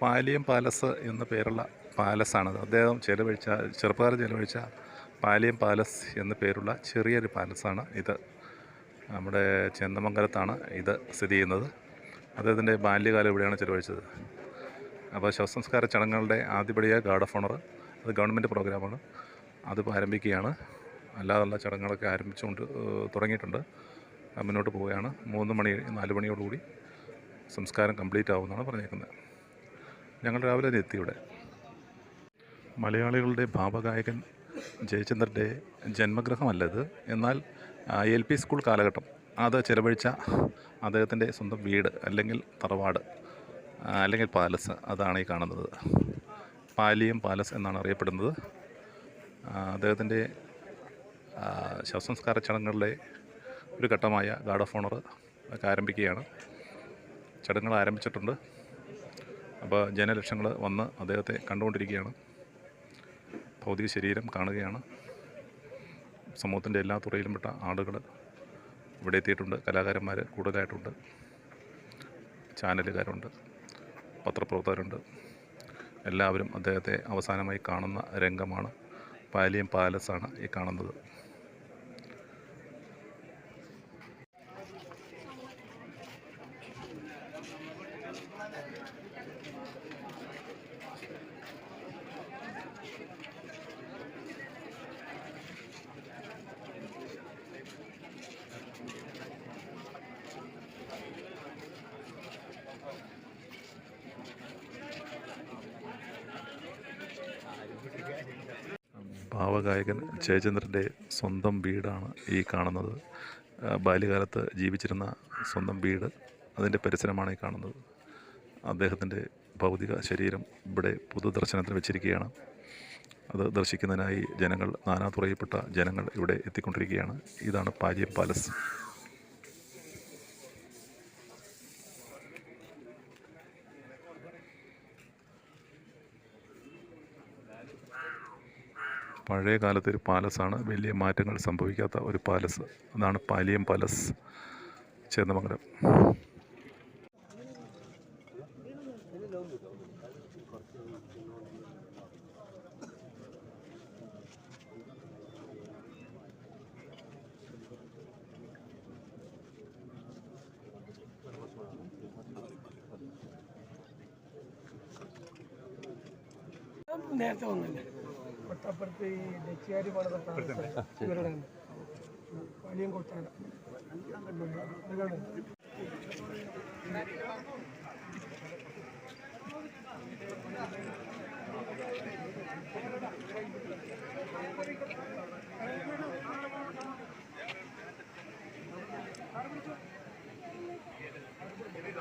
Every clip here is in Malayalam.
പാലിയം പാലസ് എന്ന പേരുള്ള പാലസാണത്. അദ്ദേഹം ചെലവഴിച്ച ചെറുപ്പകാലം ചെലവഴിച്ച പാലിയം പാലസ് എന്ന പേരുള്ള ചെറിയൊരു പാലസാണ് ഇത്. നമ്മുടെ ചെന്നമംഗലത്താണ് ഇത് സ്ഥിതി ചെയ്യുന്നത്. അദ്ദേഹത്തിന്റെ ബാല്യകാലം ഇവിടെയാണ് ചെലവഴിച്ചത്. അപ്പോൾ ശവസംസ്കാര ചടങ്ങുകളുടെ ആദ്യപടിയായ ഗാർഡ് ഓഫ് ഓണർ അത് ഗവൺമെന്റ് പ്രോഗ്രാമാണ്. അതിപ്പോൾ ആരംഭിക്കുകയാണ്. അല്ലാതുള്ള ചടങ്ങുകളൊക്കെ ആരംഭിച്ചുകൊണ്ട് തുടങ്ങിയിട്ടുണ്ട്. മുന്നോട്ട് പോവുകയാണ്. മൂന്ന് മണി നാല് മണിയോടുകൂടി സംസ്കാരം കംപ്ലീറ്റ് ആവുമെന്നാണ് പറഞ്ഞേക്കുന്നത്. ഞങ്ങൾ രാവിലെ തന്നെ എത്തി ഇവിടെ. മലയാളികളുടെ ഭാവഗായകൻ ജയചന്ദ്രന്റെ ജന്മഗ്രഹമല്ല ഇത്. എന്നാൽ എൽ പി സ്കൂൾ കാലഘട്ടം അത് ചിലവഴിച്ച അദ്ദേഹത്തിന്റെ സ്വന്തം വീട് അല്ലെങ്കിൽ തറവാട് അല്ലെങ്കിൽ പാലസ് അതാണ് ഈ കാണുന്നത്. പാലിയം പാലസ് എന്നാണ് അറിയപ്പെടുന്നത്. അദ്ദേഹത്തിന്റെ ശവസംസ്കാര ചടങ്ങുകളുടെ ഒരു ഘട്ടമായ ഗാർഡ് ഓഫ് ഓണർ ഒക്കെ ആരംഭിക്കുകയാണ്. ചടങ്ങുകൾ ആരംഭിച്ചിട്ടുണ്ട്. അപ്പോൾ ജനലക്ഷങ്ങൾ വന്ന് അദ്ദേഹത്തെ കണ്ടുകൊണ്ടിരിക്കുകയാണ്. ഭൗതിക ശരീരം കാണുകയാണ്. സമൂഹത്തിന്റെ എല്ലാ തുറയിലും പെട്ട ആളുകൾ ഇവിടെ എത്തിയിട്ടുണ്ട്. കലാകാരന്മാർ കൂടുതലായിട്ടുണ്ട്. ചാനലുകാരുണ്ട്. പത്രപ്രവർത്തകരുണ്ട്. എല്ലാവരും അദ്ദേഹത്തെ അവസാനമായി കാണുന്ന രംഗമാണ്. പാലിയം പാലസാണ് ഈ കാണുന്നത്. ഭാവഗായകൻ ജയചന്ദ്രന്റെ സ്വന്തം വീടാണ് ഈ കാണുന്നത്. ബാല്യകാലത്ത് ജീവിച്ചിരുന്ന സ്വന്തം വീട് അതിന്റെ പരിസരമാണ് ഈ കാണുന്നത്. അദ്ദേഹത്തിന്റെ ഭൗതിക ശരീരം ഇവിടെ പൊതുദർശനത്തിന് വെച്ചിരിക്കുകയാണ്. അത് ദർശിക്കുന്നതിനായി ജനങ്ങൾ നാനാതുറയിൽപ്പെട്ട ജനങ്ങൾ ഇവിടെ എത്തിക്കൊണ്ടിരിക്കുകയാണ്. ഇതാണ് പാലിയം പാലസ്. പഴയ കാലത്തെ ഒരു പാലസാണ്. വലിയ മാറ്റങ്ങൾ സംഭവിക്കാത്ത ഒരു പാലസ്. അതാണ് പാലിയം പാലസ്. ചേന്നമംഗലം. നേരത്തെ വന്നില്ല? തൊട്ടപ്പുറത്ത് ഈ പണിത പാലസ് ഇവരുടെ. വലിയ കൊട്ടാര.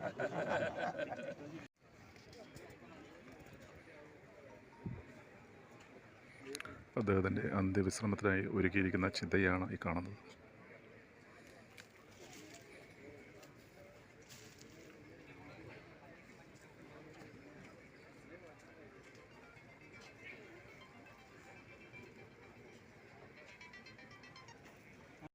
അതാണ് അദ്ദേഹത്തിന്റെ അന്ത്യവിശ്രമത്തിനായി ഒരുക്കിയിരിക്കുന്ന ചിതയാണ് ഈ കാണുന്നത്.